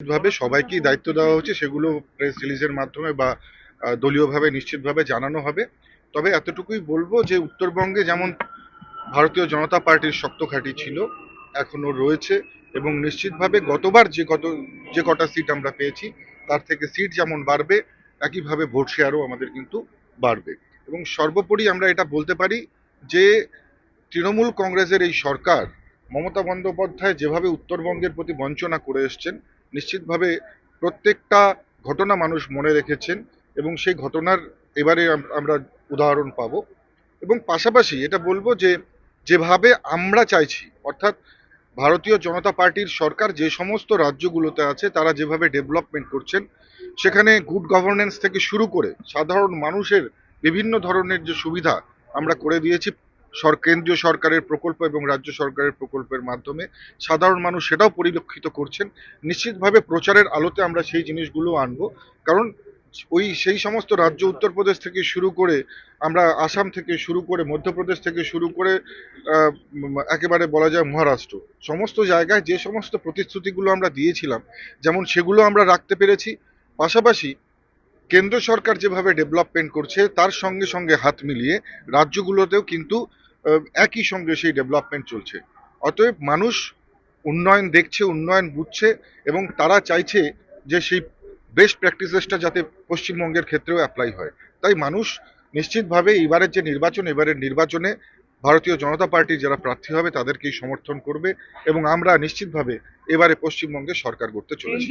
ভাবে সবাইকেই দায়িত্ব দেওয়া হচ্ছে, সেগুলো প্রেস রিলিজের মাধ্যমে বা দলীয়ভাবে নিশ্চিতভাবে জানানো হবে। তবে এতটুকুই বলব যে, উত্তরবঙ্গে যেমন ভারতীয় জনতা পার্টির শক্ত ঘাঁটি ছিল এখনও রয়েছে এবং নিশ্চিতভাবে গতবার যে কত, যে কটা সিট আমরা পেয়েছি, তার থেকে সিট যেমন বাড়বে, একইভাবে ভোট শেয়ারও আমাদের কিন্তু বাড়বে। এবং সর্বোপরি আমরা এটা বলতে পারি যে, তৃণমূল কংগ্রেসের এই সরকার মমতা বন্দ্যোপাধ্যায় যেভাবে উত্তরবঙ্গের প্রতি বঞ্চনা করে এসছেন নিশ্চিতভাবে প্রত্যেকটা ঘটনা মানুষ মনে রেখেছেন এবং সেই ঘটনার এবারে আমরা উদাহরণ পাব। এবং পাশাপাশি এটা বলব যে, যেভাবে আমরা চাইছি, অর্থাৎ ভারতীয় জনতা পার্টির সরকার যে সমস্ত রাজ্যগুলোতে আছে, তারা যেভাবে ডেভেলপমেন্ট করছেন, সেখানে গুড গভর্নেন্স থেকে শুরু করে সাধারণ মানুষের বিভিন্ন ধরনের যে সুবিধা আমরা করে দিয়েছি সর, কেন্দ্রীয় সরকারের প্রকল্প এবং রাজ্য সরকারের প্রকল্পের মাধ্যমে সাধারণ মানুষ সেটাও পরিলক্ষিত করছেন। নিশ্চিতভাবে প্রচারের আলোতে আমরা সেই জিনিসগুলো আনব। কারণ ওই সেই সমস্ত রাজ্য উত্তরপ্রদেশ থেকে শুরু করে আমরা আসাম থেকে শুরু করে মধ্যপ্রদেশ থেকে শুরু করে একেবারে বলা যায় মহারাষ্ট্র, সমস্ত জায়গায় যে সমস্ত প্রতিশ্রুতিগুলো আমরা দিয়েছিলাম, যেমন সেগুলো আমরা রাখতে পেরেছি। পাশাপাশি কেন্দ্র সরকার যেভাবে ডেভেলপমেন্ট করছে, তার সঙ্গে সঙ্গে হাত মিলিয়ে রাজ্যগুলোতেও কিন্তু একই সঙ্গে সেই ডেভেলপমেন্ট চলছে। অতএব মানুষ উন্নয়ন দেখছে, উন্নয়ন বুঝছে এবং তারা চাইছে যে সেই বেস্ট প্র্যাকটিসেসটা যাতে পশ্চিমবঙ্গের ক্ষেত্রেও অ্যাপ্লাই হয়। তাই মানুষ নিশ্চিতভাবে এবারের যে নির্বাচন, এবারের নির্বাচনে ভারতীয় জনতা পার্টির যারা প্রার্থী হবে, তাদেরকেই সমর্থন করবে এবং আমরা নিশ্চিতভাবে এবারে পশ্চিমবঙ্গে সরকার করতে চলেছি।